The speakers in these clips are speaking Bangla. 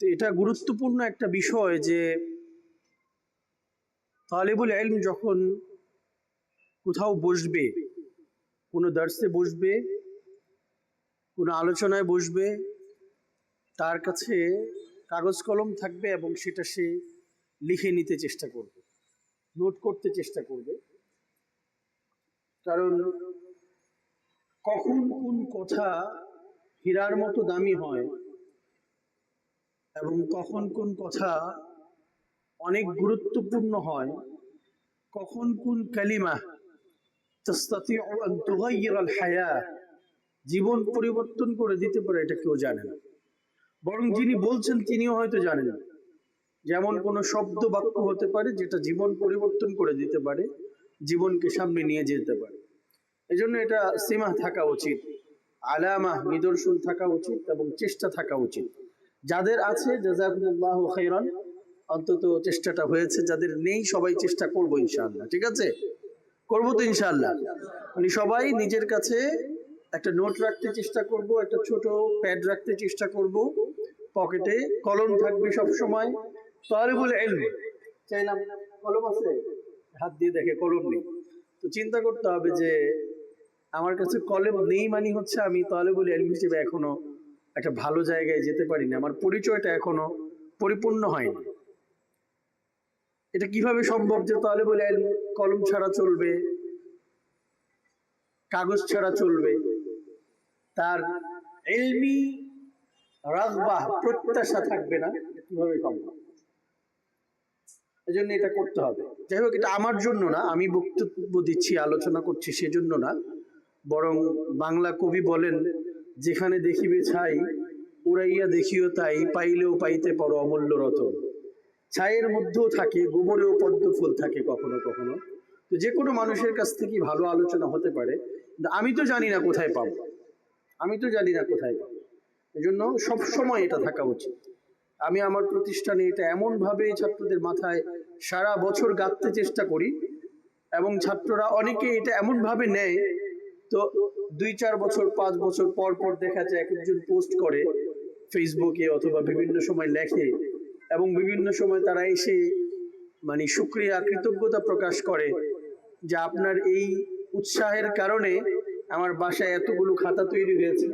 এটা গুরুত্বপূর্ণ একটা বিষয় যে তালেবুল এলম যখন কোথাও বসবে, কোনো দার্সে বসবে, কোনো আলোচনায় বসবে, তার কাছে কাগজ কলম থাকবে এবং সেটা সে লিখে নিতে চেষ্টা করবে, নোট করতে চেষ্টা করবে। কারণ কখন কোন কথা হীরার মতো দামি হয় এবং কখন কোন কথা অনেক গুরুত্বপূর্ণ হয়, কখন কোন কালিমা হায়া, জীবন পরিবর্তন করে দিতে পারে এটা কেউ জানে না। বরং যিনি বলছেন তিনিও হয়তো জানেন। যেমন কোনো শব্দ বাক্য হতে পারে যেটা জীবন পরিবর্তন করে দিতে পারে, জীবনকে সামনে নিয়ে যেতে পারে। এজন্য এটা সীমা থাকা উচিত, আলামা, নিদর্শন থাকা উচিত এবং চেষ্টা থাকা উচিত। যাদের আছে অন্তত চেষ্টাটা হয়েছে। যাদের নেই, সবাই চেষ্টা করব ইনশাআল্লাহ, ঠিক আছে? করব তো ইনশাআল্লাহ। মানে সবাই নিজের কাছে একটা নোট রাখতে চেষ্টা করব, একটা ছোট প্যাড রাখতে চেষ্টা করব। পকেটে কলম থাকবে সব সময় তালিবুল এলম চাইলাম কলম আছে? হাত দিয়ে দেখে, কলম নেই। তো চিন্তা করতে হবে যে, আমার কাছে কলম নেই মানে হচ্ছে আমি তালেবুল এলম হিসেবে এখনও একটা ভালো জায়গায় যেতে পারিনি। আমার পরিচয়টা এখনও পরিপূর্ণ হয়নি। এটা কীভাবে সম্ভব যে তাহলে বলে কলম ছাড়া চলবে, কাগজ ছাড়া চলবে, তার এলমি রাগবাহ প্রত্যাশা থাকবে না কীভাবে সম্ভব? এজন্য এটা করতে হবে। যাই হোক, এটা আমার জন্য না, আমি বক্তব্য দিচ্ছি, আলোচনা করছি সেজন্য না, বরং বাংলা কবি বলেন যেখানে দেখিবে ছাই, উড়াইয়া দেখিও তাই, পাইলেও পাইতে পারো অমূল্য রতন। ছায়ের মধ্যেও থাকে, গোবরেও পদ্ম ফুল থাকে কখনো কখনো। তো যে কোনো মানুষের কাছ থেকে ভালো আলোচনা হতে পারে। আমি তো জানি না কোথায় পাবো। আমি তো জানি না কোথায় পাবো। এজন্য সব সময় এটা থাকা উচিত। আমি আমার প্রতিষ্ঠানে এটা এমনভাবে ছাত্রদের মাথায় সারা বছর গাঁথতে চেষ্টা করি। এবং ছাত্ররা অনেকে এটা এমনভাবে নেয় তো দুই চার বছর, পাঁচ বছর পর পর দেখা যায় এক একজন পোস্ট করে ফেসবুকে অথবা বিভিন্ন সময় লেখে এবং বিভিন্ন সময় তারা এসে মানে সুক্রিয়া, কৃতজ্ঞতা প্রকাশ করে যে আপনার এই উৎসাহের কারণে আমার বাসায় এতগুলো খাতা তৈরি হয়েছে,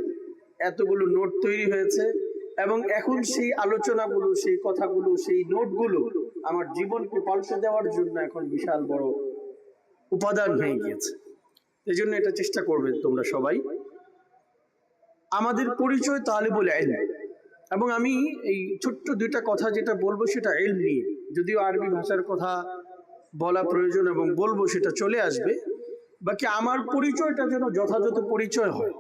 এতগুলো নোট তৈরি হয়েছে এবং এখন সেই আলোচনাগুলো, সেই কথাগুলো, সেই নোটগুলো আমার জীবনকে পাল্টে দেওয়ার জন্য এখন বিশাল বড় উপাদান হয়ে গিয়েছে। এই জন্য এটা চেষ্টা করবে তোমরা সবাই। আমাদের পরিচয় তালেবুল এলম এবং আমি এই ছোট্ট দুইটা কথা যেটা বলব সেটা এল নিয়ে। যদিও আরবি ভাষার কথা বলা প্রয়োজন এবং বলব সেটা চলে আসবে। বাকি আমার পরিচয়টা যেন যথাযথ পরিচয় হয়।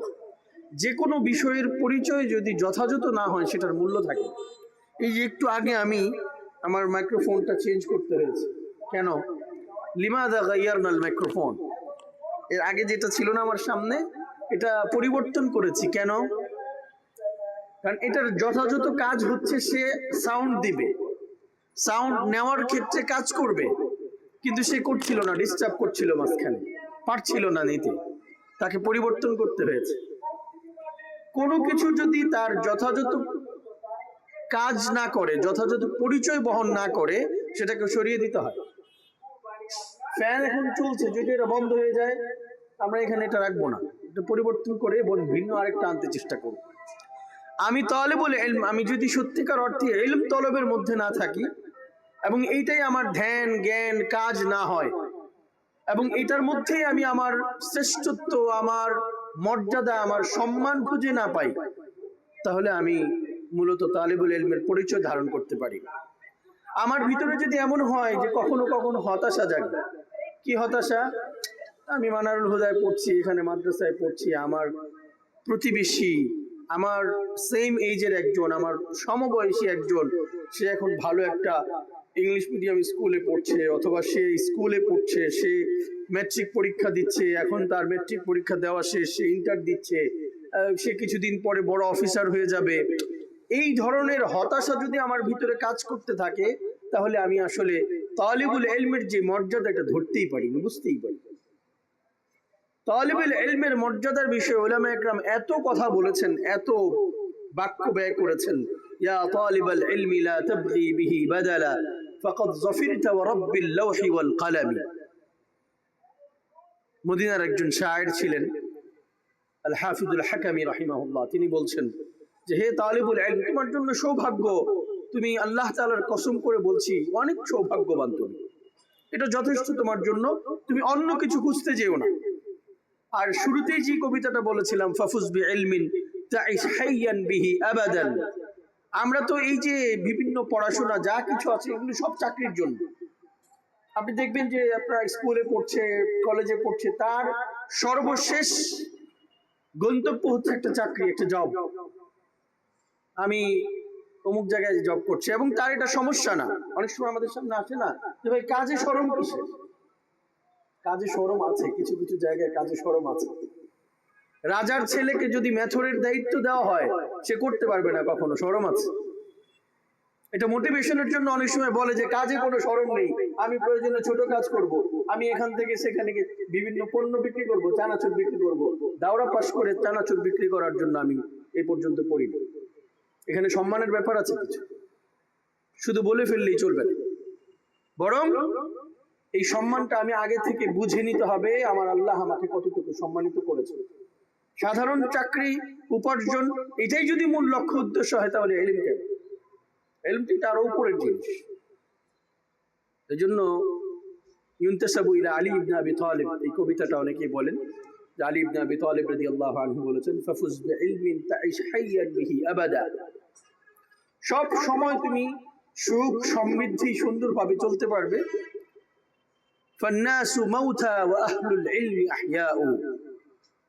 যে কোনো বিষয়ের পরিচয় যদি যথাযথ না হয় সেটার মূল্য থাকে। এই যে একটু আগে আমি আমার মাইক্রোফোনটা চেঞ্জ করতে হয়েছে। কেন? লিমা লিমাদা গাইয়ারনাল মাইক্রোফোন এর আগে যেটা ছিল না আমার সামনে, এটা পরিবর্তন করেছি। কেন? কারণ এটার যথাযথ কাজ হচ্ছে সে সাউন্ড দিবে। সাউন্ড নেওয়ার ক্ষেত্রে কাজ করবে, কিন্তু সে করছিল না ডিস্টার্ব করছিল মাঝখানে, পারছিল না নিতে। তাকে পরিবর্তন করতে হয়েছে। কোনো কিছু যদি তার যথাযথ কাজ না করে, যথাযথ পরিচয় বহন না করে, সেটাকে সরিয়ে দিতে হয়। ফ্যান এখন চলছে, যদি এটা বন্ধ হয়ে যায়, আমরা এখানে এটা রাখব না। এটা পরিবর্তন করে ভিন্ন আরেকটা আনতে চেষ্টা করব। আমি তাহলে বলে আমি যদি সত্যিকার অর্থে এলম তলবের মধ্যে না থাকি, এবং এইটাই আমার ধ্যান, জ্ঞান, কাজ না হয়, এবং এটার মধ্যেই আমি আমার শ্রেষ্ঠত্ব, আমার মর্যাদা, আমার সম্মান খুঁজে না পাই, তাহলে আমি মূলত তালেবুল এলমের পরিচয় ধারণ করতে পারি। আমার ভিতরে যদি এমন হয় যে কখনো কখনো হতাশা জাগে কি হতাশা? আমি মানারুল হুদায় পড়ছি, এখানে মাদ্রাসায় পড়ছি, আমার প্রতিবেশী, আমার সেম এইজের একজন, আমার সমবয়সী একজন, সে এখন ভালো একটা ইংলিশ মিডিয়াম স্কুলে পড়ছে, অথবা সে স্কুলে পড়ছে, সে ম্যাট্রিক পরীক্ষা দিচ্ছে, এখন তার ম্যাট্রিক পরীক্ষা দেওয়া শেষ, সে ইন্টার দিচ্ছে সে কিছুদিন পরে বড় অফিসার হয়ে যাবে। এই ধরনের হতাশা যদি আমার ভিতরে কাজ করতে থাকে তাহলে আমি আসলে তালিবুল এলমের যে মর্যাদাটা ধরতেই পারি না, বুঝতেই পারি তালিবুল এলমের মর্যাদার বিষয়ে ওলামা একরাম এত কথা বলেছেন, এত বাক্য ব্যয় করেছেন, ইয়া ইলমি লা তাবগি বিহি বাদালা, ফাকাদ জাফিরতা ওয়া রাব্বিল লাওহি ওয়াল মদিনার একজন শায়ের ছিলেন আল হাফিজুল হাকামি রাহিমাহুল্লাহ, তিনি বলছেন যে, হে তালিবুল ইলম, তোমার জন্য সৌভাগ্য তুমি আল্লাহ তাআলার কসম করে বলছি, অনেক সৌভাগ্যবান তুমি। এটা যথেষ্ট তোমার জন্য, তুমি অন্য কিছু খুঁজতে যেও না। আর শুরুতেই যে কবিতাটা বলেছিলাম, ফাফুজ বি হাইয়ান বিহি আবাদান। আমরা তো এই যে বিভিন্ন পড়াশোনা, যা কিছু আছে, এগুলো সব চাকরির জন্য। আপনি দেখবেন যে আপনার স্কুলে পড়ছে, কলেজে পড়ছে, তার সর্বশেষ গন্তব্য হচ্ছে একটা চাকরি, একটা জব আমি অমুক জায়গায় জব করছি এবং তার এটা সমস্যা না। অনেক সময় আমাদের সামনে আসে না যে ভাই, কাজে সরম কিসের? কাজে সরম আছে, কিছু কিছু জায়গায় কাজে সরম আছে। রাজার ছেলেকে যদি মেথরের দায়িত্ব দেওয়া হয়, সে করতে পারবে না কখনো, সরম আছে। এটা মোটিভেশনের জন্য অনেক সময় বলে যে, কাজে কোনো সরম নেই, আমি প্রয়োজনে ছোট কাজ করব, আমি এখান থেকে সেখানে বিভিন্ন পণ্য বিক্রি করব, চানাচুর বিক্রি করব। দাওরা পাশ করে চানাচুর বিক্রি করার জন্য আমি এই পর্যন্ত পড়িনি এখানে সম্মানের ব্যাপার আছে কিছু। শুধু বলে ফেললেই চলবে না। বরং এই সম্মানটা আমি আগে থেকে বুঝে নিতে হবে, আমার আল্লাহ আমাকে কতটুকু সম্মানিত করেছে সাধারণ চাকরি, উপার্জন, এটাই যদি মূল লক্ষ্য, উদ্দেশ্য হয়, তাহলে এলিম কেন? এলিমটি তার উপরের জিনিস। এই জন্য ইউনতাসাবু ইলা আলী ইবনা আবি এই কবিতাটা অনেকেই বলেন যে আলী ইবনে আবি তালিব রাদিয়াল্লাহু আনহু বলেছেন, ফাফুজ বিইলমিন তাইশ হাইয়ান বিহি আবাদা। সব সময় তুমি সুখ, সমৃদ্ধি সুন্দরভাবে চলতে পারবে।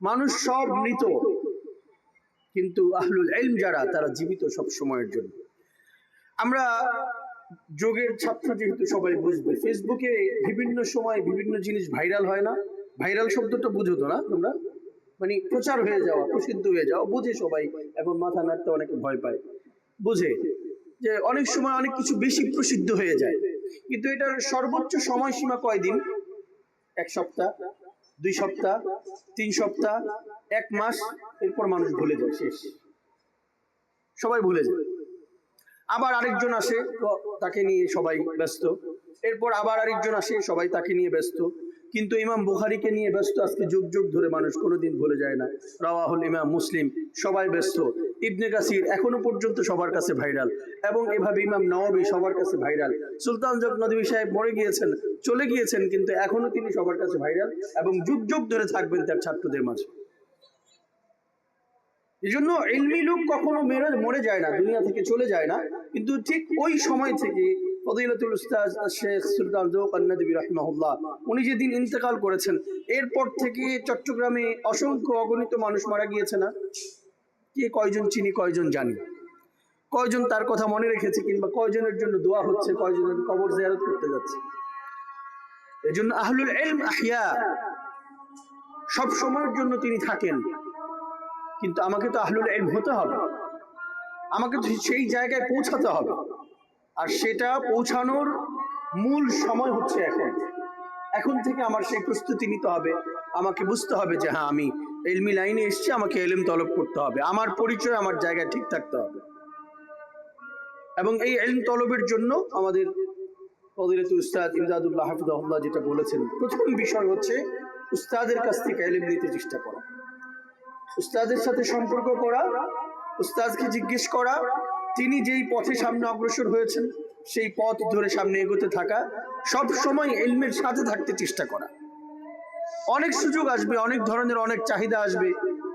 মানুষ সব মৃত, কিন্তু আহলুল ইলম যারা, তারা জীবিত সব সময়ের জন্য। আমরা যোগের ছাত্র যেহেতু সবাই বুঝবে, ফেসবুকে বিভিন্ন সময় বিভিন্ন জিনিস ভাইরাল হয় না। ভাইরাল শব্দটা বুঝো তো না তোমরা? মানে প্রচার হয়ে যাওয়া, প্রসিদ্ধ হয়ে যাওয়া, বুঝে সবাই, এখন মাথা নাড়তে অনেকে ভয় পায়। বুঝে যে অনেক সময় অনেক কিছু বেশি প্রসিদ্ধ হয়ে যায়। কিন্তু এটার সর্বোচ্চ সময়সীমা কয়দিন? এক সপ্তাহ, দুই সপ্তাহ, তিন সপ্তাহ, এক মাস, এরপর মানুষ ভুলে যায়, শেষ। সবাই ভুলে যায়। আবার আরেকজন আসে তাকে নিয়ে সবাই ব্যস্ত। এরপর আবার আরেকজন আসে, সবাই তাকে নিয়ে ব্যস্ত। কিন্তু ইমাম বুখারিকে নিয়ে ব্যস্ত। আজকে যুগ যুগ ধরে মানুষ কোনোদিন ভুলে যায় না। রাওয়াহুল ইমাম মুসলিম, সবাই ব্যস্ত। ইবনে কাসির এখনও পর্যন্ত সবার কাছে ভাইরাল। এবং এভাবে ইমাম নওয়াবী সবার কাছে ভাইরাল। সুলতান জগ নদী সাহেব মরে গিয়েছেন, চলে গিয়েছেন, কিন্তু এখনও তিনি সবার কাছে ভাইরাল এবং যুগ যুগ ধরে থাকবেন তার ছাত্রদের মাঝে। এই জন্য এলমি লোক কখনো মেরে, মরে যায় না, দুনিয়া থেকে চলে যায় না। কিন্তু ঠিক ওই সময় থেকে ফদিলতুল উস্তাজ শেখ সুলতান জৌক জৌকান্নাদবী রহমাহুল্লাহ। উনি যেদিন ইন্তেকাল করেছেন, এরপর থেকে চট্টগ্রামে অসংখ্য অগণিত মানুষ মারা গিয়েছে না? কে কয়জন চিনি, কয়জন জানি। কয়জন তার কথা মনে রেখেছে কিংবা কয়জনের জন্য দোয়া হচ্ছে, কয়জনের কবর জিয়ারত করতে যাচ্ছে? এই জন্য আহলুল এলম আহিয়া সব সময়ের জন্য তিনি থাকেন। কিন্তু আমাকে তো আহলুল এলম হতে হবে। আমাকে তো সেই জায়গায় পৌঁছাতে হবে। আর সেটা পৌঁছানোর মূল সময় হচ্ছে এখন। এখন থেকে আমার সেই প্রস্তুতি নিতে হবে। আমাকে বুঝতে হবে যে হ্যাঁ আমি এলমি লাইনে এসেছি, আমাকে এলম তলব করতে হবে। আমার পরিচয়, আমার জায়গায় ঠিক থাকতে হবে। এবং এই এলম তলবের জন্য আমাদের উস্তাদ ইমদাদুল্লাহ হাফিজাহুল্লাহ যেটা বলেছেন, প্রথম বিষয় হচ্ছে উস্তাদের কাছ থেকে এলম নিতে চেষ্টা করা। উস্তাদের সাথে সম্পর্ক করা, উস্তাদকে জিজ্ঞেস করা তিনি যেই পথে সামনে অগ্রসর হয়েছেন, সেই পথ ধরে সামনে এগোতে থাকা, সব সময় এলমের সাথে থাকতে চেষ্টা করা। অনেক সুযোগ আসবে, অনেক ধরনের অনেক চাহিদা আসবে,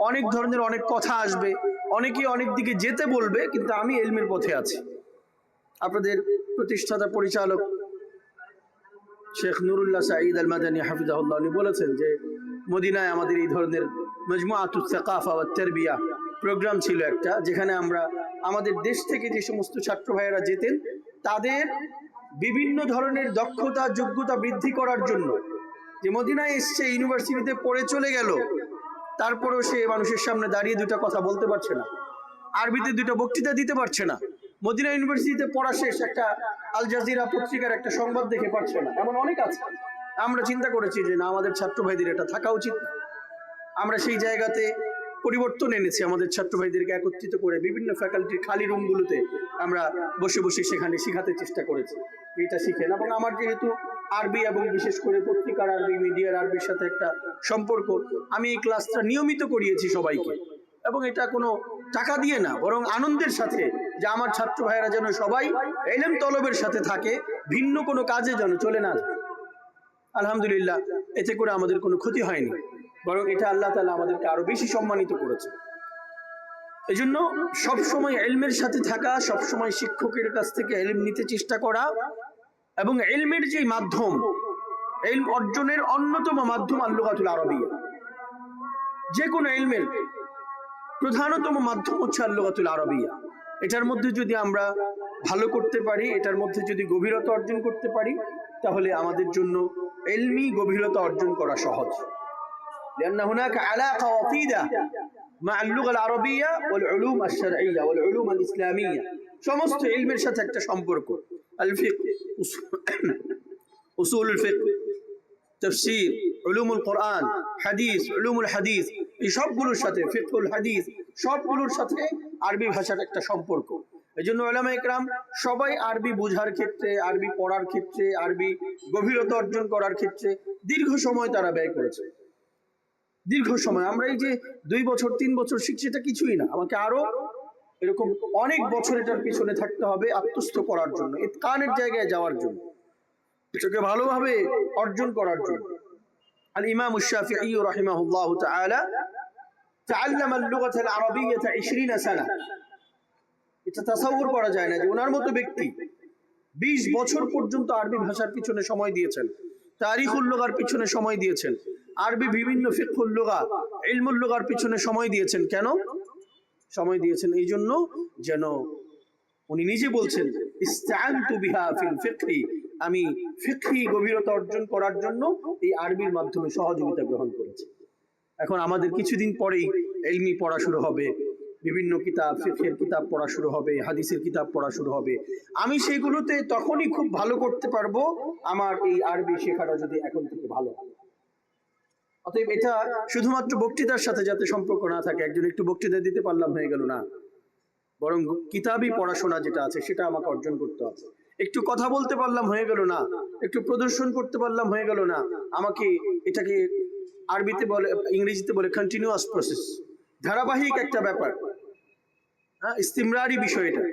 অনেক ধরনের অনেক কথা আসবে অনেকে অনেক দিকে যেতে বলবে, কিন্তু আমি এলমের পথে আছি। আপনাদের প্রতিষ্ঠাতা পরিচালক শেখ নুরুল্লাহ সাঈদ আল মাদানী হাফিজাহুল্লাহ, উনি বলেছেন যে, মদিনায় আমাদের এই ধরনের মজমুআতুস সাকাফা ওয়া তারবিয়া প্রোগ্রাম ছিল একটা, যেখানে আমরা আমাদের দেশ থেকে যে সমস্ত ছাত্র ভাইয়েরা যেতেন, তাদের বিভিন্ন ধরনের দক্ষতা, যোগ্যতা বৃদ্ধি করার জন্য যে মদিনায় এসছে ইউনিভার্সিটিতে পড়ে চলে গেল, তারপরেও সে মানুষের সামনে দাঁড়িয়ে দুটা কথা বলতে পারছে না, আরবিতে দুটো বক্তৃতা দিতে পারছে না। মদিনা ইউনিভার্সিটিতে পড়া শেষ একটা আল জাজিরা পত্রিকার একটা সংবাদ দেখে পারছে না, এমন অনেক আছে। আমরা চিন্তা করেছি যে না, আমাদের ছাত্র ভাইদের এটা থাকা উচিত না। আমরা সেই জায়গাতে পরিবর্তন এনেছি আমাদের ছাত্র ভাইদেরকে একত্রিত করে বিভিন্ন ফ্যাকাল্টির খালি রুমগুলোতে আমরা বসে বসে সেখানে শেখাতে চেষ্টা করেছি। এটা শিখেন এবং আমার যেহেতু আরবি এবং বিশেষ করে পত্রিকার আরবি, মিডিয়ার আরবির সাথে একটা সম্পর্ক, আমি এই ক্লাসটা নিয়মিত করিয়েছি সবাইকে। এবং এটা কোনো টাকা দিয়ে না, বরং আনন্দের সাথে যে আমার ছাত্র ভাইয়েরা যেন সবাই এলেম তলবের সাথে থাকে, ভিন্ন কোনো কাজে যেন চলে না আলহামদুলিল্লাহ, এতে করে আমাদের কোনো ক্ষতি হয়নি। বরং এটা আল্লাহ তালা আমাদেরকে আরও বেশি সম্মানিত করেছে। এই জন্য সবসময় এলমের সাথে থাকা, সবসময় শিক্ষকের কাছ থেকে এলম নিতে চেষ্টা করা এবং এলমের যে মাধ্যম এলম অর্জনের অন্যতম মাধ্যম আল্লুকাতুল আরবিয়া। যে কোনো এলমের প্রধানতম মাধ্যম হচ্ছে আল্লুকাতুল আরবিয়া। এটার মধ্যে যদি আমরা ভালো করতে পারি, এটার মধ্যে যদি গভীরতা অর্জন করতে পারি, তাহলে আমাদের জন্য এলমি গভীরতা অর্জন করা সহজ। لأن هناك علاقة وطيدة مع اللغة العربية والعلوم الشرعية والعلوم الإسلامية সমস্ত ইলমের সাথে একটা সম্পর্ক আল ফিক উসুল ফিক তফসির উলুমুল কোরআন হাদিস উলুমুল হাদিস এই সবগুলোর সাথে ফিকুল হাদিস সবগুলোর সাথে আরবি ভাষার একটা সম্পর্ক এই জন্য ওলামা একরাম সবাই আরবি বোঝার ক্ষেত্রে আরবি পড়ার ক্ষেত্রে আরবি গভীরতা অর্জন করার ক্ষেত্রে দীর্ঘ সময় তারা ব্যয় করেছে দীর্ঘ সময় আমরা এই যে দুই বছর তিন বছর শিখছি এটা কিছুই না আমাকে আরো এরকম অনেক বছর এটার পিছনে থাকতে হবে আত্মস্থ করার জন্য কানের জায়গায় যাওয়ার জন্য এটাকে ভালোভাবে অর্জন করার জন্য আল ইমাম الشافعي رحمه الله تعالى تعلم اللغة العربية 20 سنة এটা তাসাউর করা যায় না যে ওনার মতো ব্যক্তি 20 বছর পর্যন্ত আরবি ভাষার পিছনে সময় দিয়েছেন তারিখুল লুগার পিছনে সময় দিয়েছেন আরবি বিভিন্ন ফিকহুল লুগা পিছনে সময় দিয়েছেন কেন? সময় দিয়েছেন এই জন্য যেন উনি নিজে বলছেন আমি ফিকহি গভীরতা অর্জন করার জন্য এই আরবির মাধ্যমে সহযোগিতা গ্রহণ করেছি। এখন আমাদের কিছুদিন পরেই এলমি পড়া শুরু হবে, বিভিন্ন কিতাব, ফিকহের কিতাব পড়া শুরু হবে, হাদিসের কিতাব পড়া শুরু হবে। আমি সেগুলোতে তখনই খুব ভালো করতে পারব, আমার এই আরবি শেখাটা যদি এখন থেকে ভালো হয়। অতএব এটা শুধুমাত্র বক্তৃতার সাথে যাতে সম্পর্ক না থাকে, একজন একটু বক্তৃতা দিতে পারলাম হয়ে গেল না। বরং কিতাবই পড়াশোনা যেটা আছে, সেটা আমাকে অর্জন করতে হবে। একটু কথা বলতে পারলাম হয়ে গেল না, একটু প্রদর্শন করতে পারলাম হয়ে গেল না, আমাকে এটাকে আরবিতে বলে, ইংরেজিতে বলে কন্টিনিউয়াস প্রসেস ধারাবাহিক একটা ব্যাপার। হ্যাঁ ইস্তিমরারি বিষয় এটা।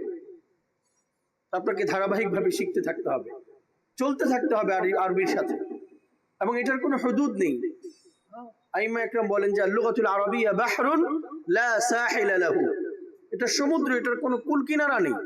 আপনাকে ধারাবাহিকভাবে শিখতে থাকতে হবে, চলতে থাকতে হবে আরবি- আরবির সাথে। এবং এটার কোনো হদুদ নেই। আইমা একরাম বলেন যে, আল্লুগাতুল আরবিয়া বাহরুন লা সাহিলা লাহু। এটা সমুদ্র, এটার কোনো কুল কিনারা নেই।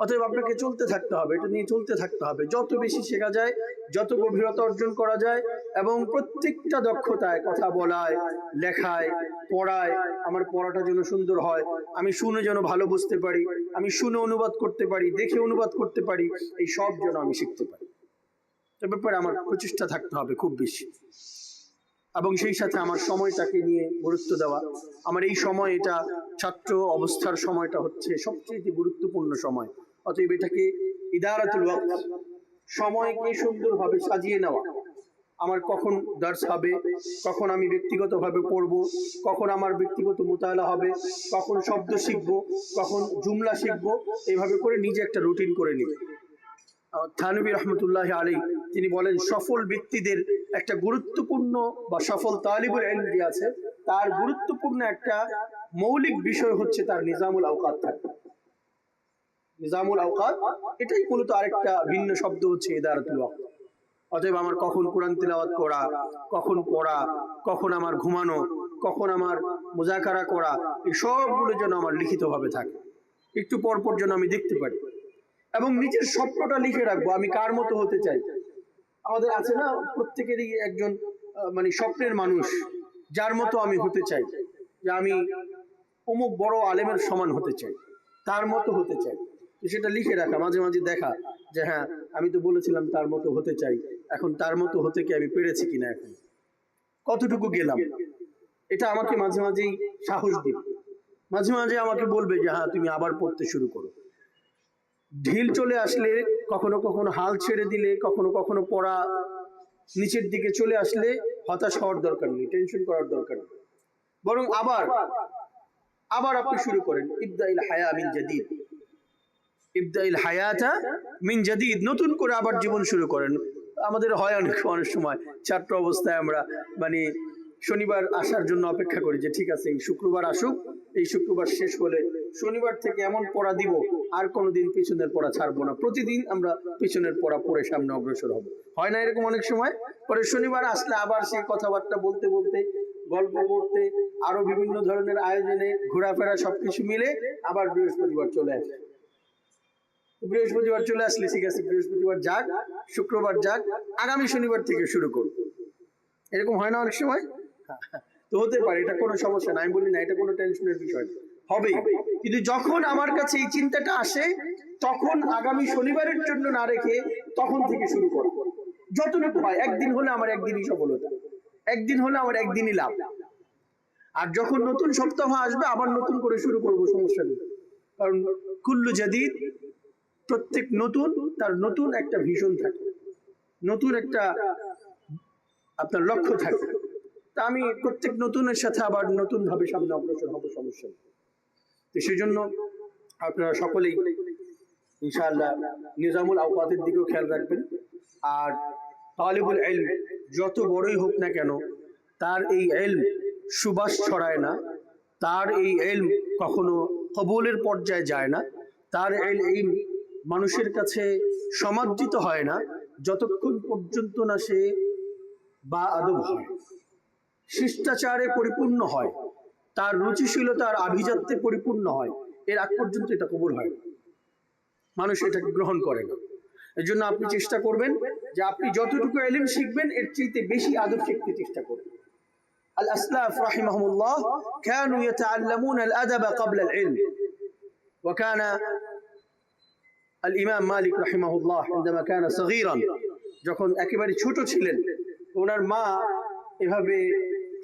অতএব আপনাকে চলতে থাকতে হবে, এটা নিয়ে চলতে থাকতে হবে। যত বেশি শেখা যায়, যত গভীরতা অর্জন করা যায় এবং প্রত্যেকটা দক্ষতায় কথা বলায়, লেখায়, পড়ায়, আমার পড়াটা যেন সুন্দর হয়, আমি শুনে যেন ভালো বুঝতে পারি, আমি শুনে অনুবাদ করতে পারি, দেখে অনুবাদ করতে পারি, এই সব যেন আমি শিখতে পারি। এ ব্যাপারে আমার প্রচেষ্টা থাকতে হবে খুব বেশি। এবং সেই সাথে আমার সময়টাকে নিয়ে গুরুত্ব দেওয়া। আমার এই সময় এটা ছাত্র অবস্থার সময়টা হচ্ছে সবচেয়ে গুরুত্বপূর্ণ সময়। অতএব এটাকে ইদারাতুল ওয়াক্ত, সময়কে সুন্দরভাবে সাজিয়ে নেওয়া। আমার কখন দার্স হবে, কখন আমি ব্যক্তিগতভাবে পড়ব, কখন আমার ব্যক্তিগত মোতালা হবে, কখন শব্দ শিখব, কখন জুমলা শিখব এইভাবে করে নিজে একটা রুটিন করে নিবে। থানবী রহমতুল্লাহ আলী তিনি বলেন, সফল ব্যক্তিদের একটা গুরুত্বপূর্ণ বা সফল তালিবুল ইলম যে আছে, তার গুরুত্বপূর্ণ একটা মৌলিক বিষয় হচ্ছে তার নিজামুল আওকাত থাকা নিজামুল আওকাত, এটাই মূলত আরেকটা ভিন্ন শব্দ হচ্ছে ওয়াক্ত। অতএব আমার কখন কোরআন তিলাওয়াত করা, কখন পড়া, কখন আমার ঘুমানো, কখন আমার মোজাকারা করা, এই সবগুলো যেন আমার লিখিতভাবে থাকে। একটু পর পর যেন আমি দেখতে পারি। এবং নিজের স্বপ্নটা লিখে রাখব, আমি কার মতো হতে চাই? আমাদের আছে না, প্রত্যেকেরই একজন মানে স্বপ্নের মানুষ, যার মতো আমি হতে চাই, যে আমি অমুক বড় আলেমের সমান হতে চাই, তার মতো হতে চাই। সেটা লিখে রাখা, মাঝে মাঝে দেখা, যে হ্যাঁ আমি তো বলেছিলাম তার মতো হতে চাই, এখন তার মতো হতে কি আমি পেরেছি কিনা এখন? কতটুকু গেলাম? এটা আমাকে মাঝে মাঝেই সাহস দিবে। মাঝে মাঝে আমাকে বলবে যে হ্যাঁ তুমি আবার পড়তে শুরু করো। ঢিল চলে আসলে কখনো কখনো হাল ছেড়ে দিলে, কখনো কখনো পড়া নিচের দিকে চলে আসলে হতাশ হওয়ার দরকার নেই টেনশন করার দরকার নেই। বরং আবার আবার আপনি শুরু করেন, ইবদাইল হায়া মিন জাদিদ। ইবদাইল হায়াতা মিন জাদিদ, নতুন করে আবার জীবন শুরু করেন। আমাদের হয় অনেক অনেক সময় ছাত্র অবস্থায় আমরা মানে শনিবার আসার জন্য অপেক্ষা করি যে ঠিক আছে, এই শুক্রবার আসুক, এই শুক্রবার শেষ হলে শনিবার থেকে এমন পড়া দিব, আর কোনোদিন পিছনের পড়া ছাড়বো না। প্রতিদিন আমরা পিছনের পড়া পড়ে সামনে অগ্রসর হব। হয় না এরকম অনেক সময়? পরে শনিবার আসলে আবার সেই কথাবার্তা বলতে বলতে, গল্প করতে, আরও বিভিন্ন ধরনের আয়োজনে ঘোরাফেরা সবকিছু মিলে আবার বৃহস্পতিবার চলে আসে। বৃহস্পতিবার চলে আসলে ঠিক আছে, বৃহস্পতিবার যাক, শুক্রবার যাক, আগামী শনিবার থেকে শুরু করুন এরকম হয় না অনেক সময়? তো হতে পারে, এটা কোনো সমস্যা না। আমি বলি না, এটা কোনো টেনশনের বিষয় না। হবেই। কিন্তু যখন আমার কাছে এই চিন্তাটা আসে, তখন আগামী শনিবারের জন্য না রেখে তখন থেকে শুরু করো। যতটুকু হয়, একদিন হলে আমার একদিনই সফলতা। একদিন হলে আমার একদিনই লাভ। আর যখন নতুন সপ্তাহ আসবে, আবার নতুন করে শুরু করব, সমস্যা নেই। কারণ কুল্লু জাদিদ, প্রত্যেক নতুন, তার নতুন একটা ভীষণ থাকে। নতুন একটা আপনার লক্ষ্য থাকে। তা আমি প্রত্যেক নতুনের সাথে আবার নতুন ভাবে সামনে অগ্রসর হব, সমস্যা তো সেই জন্য আপনারা সকলেই ইনশাআল্লাহ নিজামুল আওকাতের দিকেও খেয়াল রাখবেন। আর তালিবুল এলম যত বড়ই হোক না কেন, তার এই এলম সুবাস ছড়ায় না, তার এই এলম কখনো কবুলের পর্যায়ে যায় না, তার এই মানুষের কাছে সমাদৃত হয় না, যতক্ষণ পর্যন্ত না সে বা আদব হয়। শিষ্টাচারে পরিপূর্ণ হয় তার রুচিশীলতা আর আভিজাত্যে পরিপূর্ণ হয় এর আগ পর্যন্ত এটা কবুল হয় না মানুষ এটাকে গ্রহণ করে না এর জন্য আপনি চেষ্টা করবেন যে আপনি যতটুকু এলিম শিখবেন এর চাইতে বেশি আদব শিখতে চেষ্টা করবেন الأسلاف رحمهم الله كانوا يتعلمون الأدب قبل العلم وكان الإمام مالك رحمه الله عندما كان صغيرا যখন একেবারে ছোট ছিলেন ওনার মা এভাবে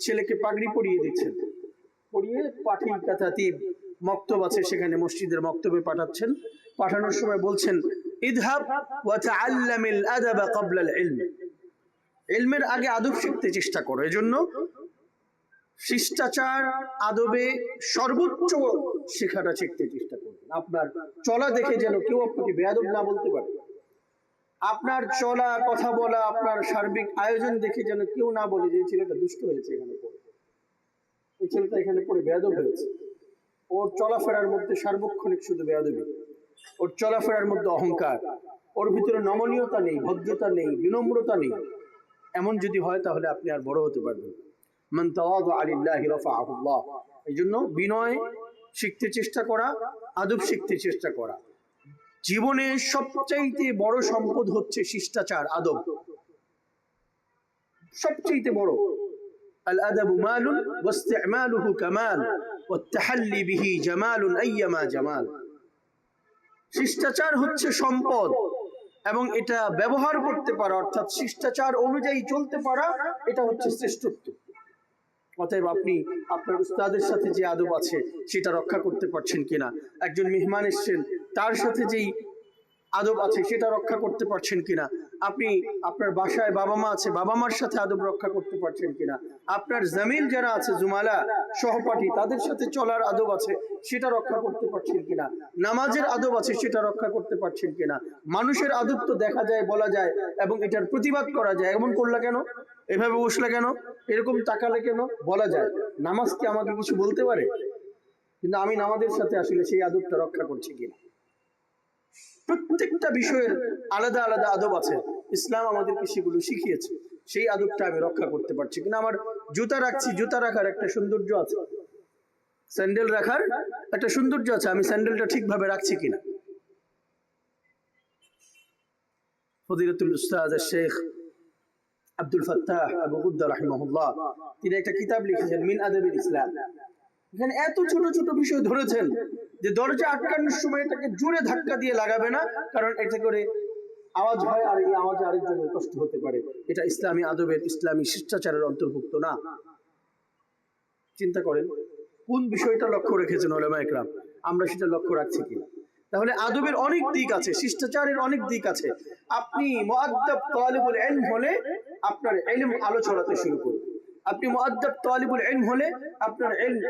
ছেলেকে পাগড়ি পরিয়ে দিচ্ছেন। পরিয়ে পাঠি কাতাতিব মক্তব আছে সেখানে মসজিদের মক্তবে পাঠাচ্ছেন। পাঠানোর সময় বলছেন, ইদহাব ওয়া তাআল্লামিল আদাবা ক্বাবলা আল ইলম। ইলমের আগে আদব শিখতে চেষ্টা করো, এজন্য শিষ্টাচার, আদবে সর্বোচ্চ শেখাটা শিখতে চেষ্টা করবেন। আপনার চলা দেখে যেন কেউ আপনাকে বেয়াদব না বলতে পারে। আপনার চলা, কথা বলা, আপনার সার্বিক আয়োজন দেখে যেন কেউ না বলে যে ছেলেটা দুষ্ট হয়েছে এখানে পড়ে। এই ছেলেটা এখানে পড়ে বেয়াদব হয়েছে। ওর চলাফেরার মধ্যে সার্বক্ষণিক শুধু বেয়াদবি। ওর চলাফেরার মধ্যে অহংকার। ওর ভিতরে নমনীয়তা নেই, ভদ্রতা নেই, বিনম্রতা নেই। এমন যদি হয় তাহলে আপনি আর বড় হতে পারবেন মান তাওয়াদু আলিল্লাহি রাফাআহু আল্লাহ এই জন্য বিনয়, শিখতে চেষ্টা করা, আদব শিখতে চেষ্টা করা। জীবনের সবচাইতে বড় সম্পদ হচ্ছে শিষ্টাচার, আদব। সবচাইতে বড়। আল আদাবু মালুন, ওয়াস্তিমালুহু কামাল, ওয়াত্তাহাল্লি বিহি জামালুন আইয়ামা জামাল। শিষ্টাচার হচ্ছে সম্পদ এবং এটা ব্যবহার করতে পারা, অর্থাৎ শিষ্টাচার অনুযায়ী চলতে পারা, এটা হচ্ছে শ্রেষ্ঠত্ব। অতএব আপনি আপনার উস্তাদের সাথে যে আদব আছে, সেটা রক্ষা করতে পারছেন কিনা? একজন মেহমান এসছেন, তার সাথে যেই আদব আছে, সেটা রক্ষা করতে পারছেন কিনা? আপনি আপনার বাসায় বাবা মা আছে বাবা মার সাথে আদব রক্ষা করতে পারছেন কিনা? আপনার জামিল যারা আছে, জুমালা, সহপাঠী, তাদের সাথে চলার আদব আছে, সেটা রক্ষা করতে পারছেন কিনা? নামাজের আদব আছে, সেটা রক্ষা করতে পারছেন কিনা? মানুষের আদব তো দেখা যায়, বলা যায়, এবং এটার প্রতিবাদ করা যায়। এমন করলা কেন? এভাবে বসলে কেন? এরকম তাকালে কেন? বলা যায়। নামাজ কি আমাকে কিছু বলতে পারে? কিন্তু আমি নামাজের সাথে আসলে সেই আদবটা রক্ষা করছি কিনা? প্রত্যেকটা বিষয়ের আলাদা আলাদা আদব আছে। ইসলাম আমাদেরকে সেগুলো শিখিয়েছে। সেই আদবটা আমি রক্ষা করতে পারছি কিনা। আমার জুতা রাখছি। জুতা রাখার একটা সৌন্দর্য আছে। স্যান্ডেল রাখার একটা সৌন্দর্য আছে। আমি স্যান্ডেলটা ঠিকভাবে রাখছি কিনা। ফদিরতুল উস্তাদ Sheikh Abdul Fattah Abu Ghuddah রাহিমাহুল্লাহ, তিনি একটা কিতাব লিখেছেন, মিন আদবিল ইসলাম। এখানে এত ছোট ছোট বিষয় ধরেছেন। যে দরজা আটকানোর সময় এটাকে জোরে ধাক্কা দিয়ে লাগাবে না, কারণ এতে করে আওয়াজ হয় আর এই আওয়াজে আরেকজনের কষ্ট হতে পারে। এটা ইসলামী আদবের ইসলামী শিষ্টাচারের অন্তর্ভুক্ত না। চিন্তা করেন, কোন বিষয়টা লক্ষ্য রেখেছেন ওলামা একরাম? আমরা সেটা লক্ষ্য রাখছি কিনা তাহলে আদবের অনেক দিক আছে, শিষ্টাচারের অনেক দিক আছে। আপনি হলে আপনার ইলম আলো ছড়াতে শুরু করবে আপনি মুআদ্দাব তালিবুল ইলম হলে আপনার ইলম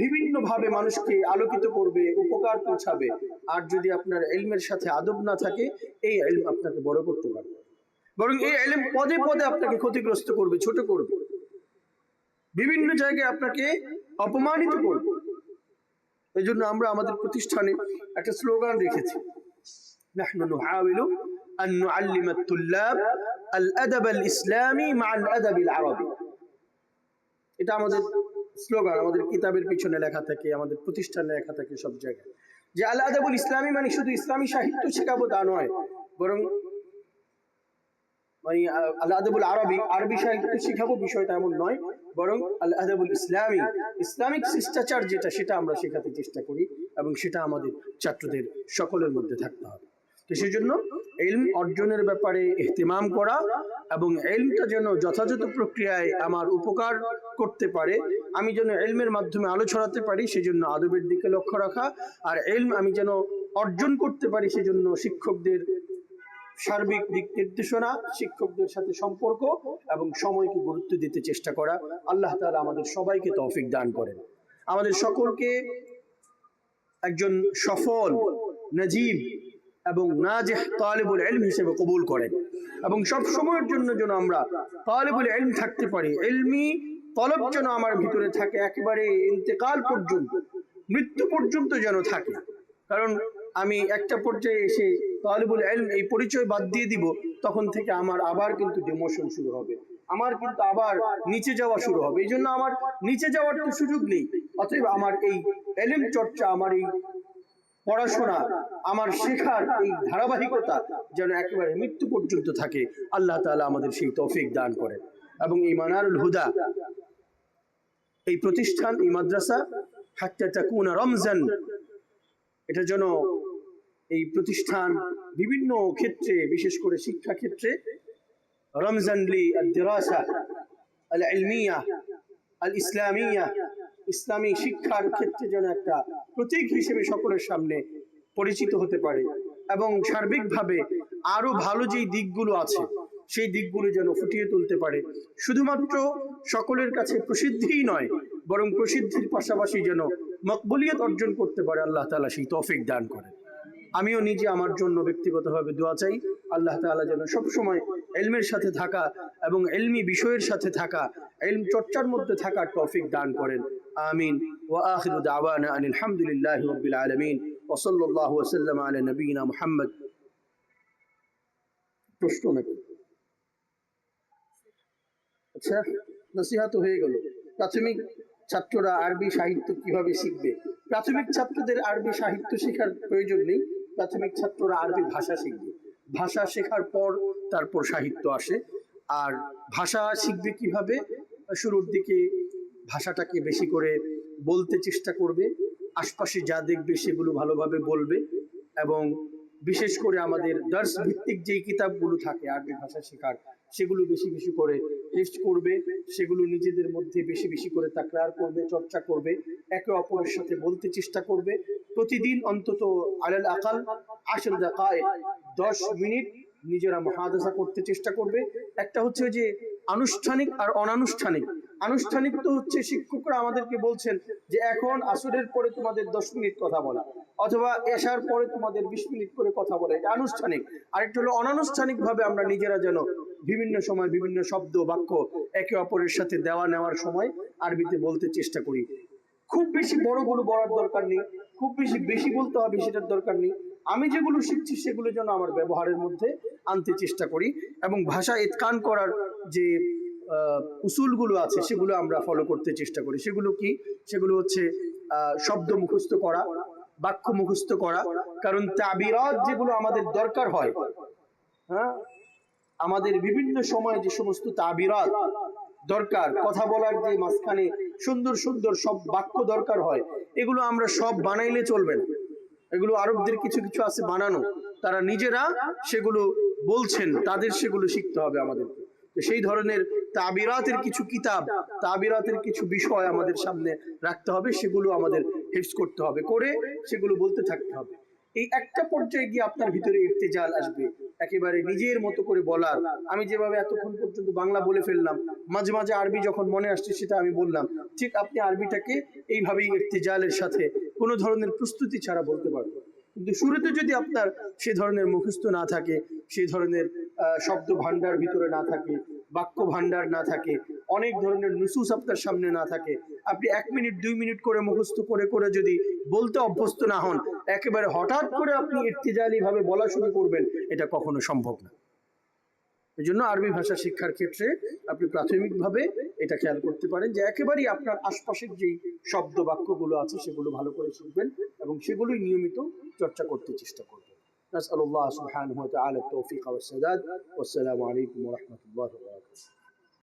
বিভিন্ন ভাবে মানুষকে আলোকিত করবে উপকার পৌঁছাবে আর যদি আপনার ইলমের সাথে আদব না থাকে এই ইলম আপনাকে বড় করতে পারবে বরং এই ইলম পদে পদে আপনাকে ক্ষতিগ্রস্ত করবে ছোট করবে বিভিন্ন জায়গায় আপনাকে অপমানিত করবে এই জন্য আমরা আমাদের প্রতিষ্ঠানে একটা স্লোগান রেখেছি نحن نحاول أن نعلم الطلاب الأدب الإسلامي مع الأدب العربي এটা আমাদের স্লোগান আমাদের কিতাবের পিছনে লেখা থাকে আমাদের প্রতিষ্ঠানে লেখা থাকে সব জায়গায়। যে আল আদাবুল ইসলামী মানে শুধু ইসলামী সাহিত্য শেখাবো তা নয় বরং মানে আহ, আল আদাবুল আরবি আরবি সাহিত্য শিখাবো বিষয়টা এমন নয় বরং আল আদাবুল ইসলামী ইসলামিক শিষ্টাচার যেটা সেটা আমরা শেখাতে চেষ্টা করি এবং সেটা আমাদের ছাত্রদের সকলের মধ্যে থাকতে হবে। তো সেই জন্য এলম অর্জনের ব্যাপারে এহতেমাম করা এবং এলমটা যেন যথাযথ প্রক্রিয়ায় আমার উপকার করতে পারে আমি যেন এলমের মাধ্যমে আলো ছড়াতে পারি, সেজন্য আদবের দিকে লক্ষ্য রাখা। আর এলম আমি যেন অর্জন করতে পারি, সেজন্য শিক্ষকদের সার্বিক দিক নির্দেশনা, শিক্ষকদের সাথে সম্পর্ক এবং সময়কে গুরুত্ব দিতে চেষ্টা করা। আল্লাহ তাআলা আমাদের সবাইকে তৌফিক দান করেন। আমাদের সকলকে একজন সফল নজিব এবং নাজেহ তালেবুল ইলম হিসেবে কবুল করেন। এবং সব সময়ের জন্য যেন আমরা তালেবুল এলম থাকতে পারি। ইলমি তলব যেন আমার ভিতরে থাকে একেবারে ইন্তেকাল পর্যন্ত মৃত্যু পর্যন্ত যেন থাকে। কারণ আমি একটা পর্যায়ে এসে তালেবুল ইলম এই পরিচয় বাদ দিয়ে দিব তখন থেকে আমার আবার কিন্তু ডিমোশন শুরু হবে। আমার কিন্তু আবার নিচে যাওয়া শুরু হবে। এই জন্য আমার নিচে যাওয়ার তো সুযোগ নেই। অতএব আমার এই এলিম চর্চা আমার এই পড়াশোনা আমার শেখার এই ধারাবাহিকতা যেন একেবারে মৃত্যু পর্যন্ত থাকে। আল্লাহ তাআলা আমাদের সেই তৌফিক দান করে এবং এই মানারুল হুদা এই প্রতিষ্ঠান, এই মাদ্রাসা, হাত্তা তাকুনা রমজান। এটা যেন এই প্রতিষ্ঠান বিভিন্ন ক্ষেত্রে, বিশেষ করে শিক্ষা ক্ষেত্রে রমজান লি আদ-দিরাসা আল ইলমিয়া আল ইসলামিয়া ইসলামী শিক্ষার ক্ষেত্রে যেন একটা প্রতীক হিসেবে সকলের সামনে পরিচিত হতে পারে এবং সার্বিকভাবে আরও ভালো যেই দিকগুলো আছে সেই দিকগুলো যেন ফুটিয়ে তুলতে পারে। শুধুমাত্র সকলের কাছে প্রসিদ্ধিই নয়, বরং প্রসিদ্ধির পাশাপাশি যেন মকবুলিয়ত অর্জন করতে পারে আল্লাহ তালা সেই তৌফিক দান করেন। আমিও নিজে আমার জন্য ব্যক্তিগতভাবে দোয়া চাই, আল্লাহ তাআলা যেন সবসময় এলমের সাথে থাকা এবং এলমি বিষয়ের সাথে থাকা, এলম চর্চার মধ্যে থাকার তৌফিক দান করেন। আমিন। দাওয়ানা আনিল হামদুলিল্লাহি রাব্বিল আলামিন। ওয়া সাল্লাল্লাহু ওয়া সাল্লামা আলা নবিয়িনা প্রশ্ন আচ্ছা নসিহা তো হয়ে গেল। প্রাথমিক ছাত্ররা আরবি সাহিত্য কীভাবে শিখবে? প্রাথমিক ছাত্রদের আরবি সাহিত্য শেখার প্রয়োজন নেই। প্রাথমিক ছাত্ররা আরবি ভাষা শিখবে। ভাষা শেখার পর তারপর সাহিত্য আসে। আর ভাষা শিখবে কীভাবে? শুরুর দিকে ভাষাটাকে বেশি করে বলতে চেষ্টা করবে। আশপাশে যা দেখবে সেগুলো ভালোভাবে বলবে। এবং বিশেষ করে আমাদের দার্স ভিত্তিক যেই কিতাবগুলো থাকে আরবি ভাষা শেখার, সেগুলো বেশি বেশি করে টেস্ট করবে, সেগুলো নিজেদের মধ্যে বেশি বেশি করে তাকরার করবে, চর্চা করবে, একে অপরের সাথে বলতে চেষ্টা করবে। প্রতিদিন অন্তত আলাল আকাল আশর দাকায় দশ মিনিট নিজেরা মহাদাসা করতে চেষ্টা করবে। একটা হচ্ছে যে আনুষ্ঠানিক আর অনানুষ্ঠানিক। আনুষ্ঠানিক তো হচ্ছে শিক্ষকরা আমাদেরকে বলছেন যে এখন আসরের পরে তোমাদের দশ মিনিট কথা বলা। অথবা এসার পরে তোমাদের বিশ মিনিট করে কথা বলে, এটা আনুষ্ঠানিক। আরেকটা হলো অনানুষ্ঠানিক ভাবে আমরা নিজেরা যেন বিভিন্ন সময় বিভিন্ন শব্দ, বাক্য একে অপরের সাথে দেওয়া নেওয়ার সময় আরবিতে বলতে চেষ্টা করি। খুব বেশি বড়গুলো বলার দরকার নেই, খুব বেশি বেশি বলতে হবে সেটার দরকার নেই। আমি যেগুলো শিখছি সেগুলো যেন আমার ব্যবহারের মধ্যে আনতে চেষ্টা করি এবং ভাষা এতকান করার যে উসুলগুলো আছে সেগুলো আমরা ফলো করতে চেষ্টা করি। সেগুলো কি? সেগুলো হচ্ছে শব্দ মুখস্থ করা বাক্য মুখস্থ করা, কারণ তাবিরাত যেগুলো আমাদের দরকার হয় হ্যাঁ? আমাদের বিভিন্ন সময়ে যে সমস্ত তাবিরাত দরকার, কথা বলার যে মাঝখানে সুন্দর সুন্দর সব বাক্য দরকার হয়, এগুলো আমরা সব বানাইলে চলবে না। এগুলো আরবদের কিছু কিছু আছে বানানো, তারা নিজেরা সেগুলো বলছেন, তাদের সেগুলো শিখতে হবে আমাদেরকে। সেই ধরনের তাবিরাতের কিছু কিতাব, তাবিরাতের কিছু বিষয় আমাদের সামনে রাখতে হবে, সেগুলো আমাদের হেফস করতে হবে, করে সেগুলো বলতে থাকতে হবে। এই একটা পর্যায়ে গিয়ে আপনার ভিতরে ইর্তেজাল আসবে। একেবারে নিজের মতো করে বলার। আমি যেভাবে এতক্ষণ পর্যন্ত বাংলা বলে ফেললাম, মাঝে মাঝে আরবি যখন মনে আসছে সেটা আমি বললাম, ঠিক আপনি আরবিটাকে এইভাবেই ইর্তিজালের সাথে কোনো ধরনের প্রস্তুতি ছাড়া বলতে পারবেন। কিন্তু শুরুতে যদি আপনার সে ধরনের মুখস্থ না থাকে সেই ধরনের শব্দ ভান্ডার ভিতরে না থাকে বাক্য ভান্ডার না থাকে অনেক ধরনের নুসুস আপনার সামনে না থাকে আপনি এক মিনিট দুই মিনিট করে মুখস্থ করে করে যদি বলতে অভ্যস্ত না হন একেবারে হঠাৎ করে আপনি ইর্তিজালি ভাবে বলা শুরু করবেন এটা কখনো সম্ভব না এই জন্য আরবি ভাষা শিক্ষার ক্ষেত্রে আপনি প্রাথমিকভাবে এটা খেয়াল করতে পারেন যে একেবারেই আপনার আশপাশের যেই শব্দ বাক্যগুলো আছে সেগুলো ভালো করে শিখবেন এবং সেগুলোই নিয়মিত চর্চা করতে চেষ্টা করবেন نسأل الله سبحانه وتعالى التوفيق والسداد والسلام عليكم ورحمة الله وبركاته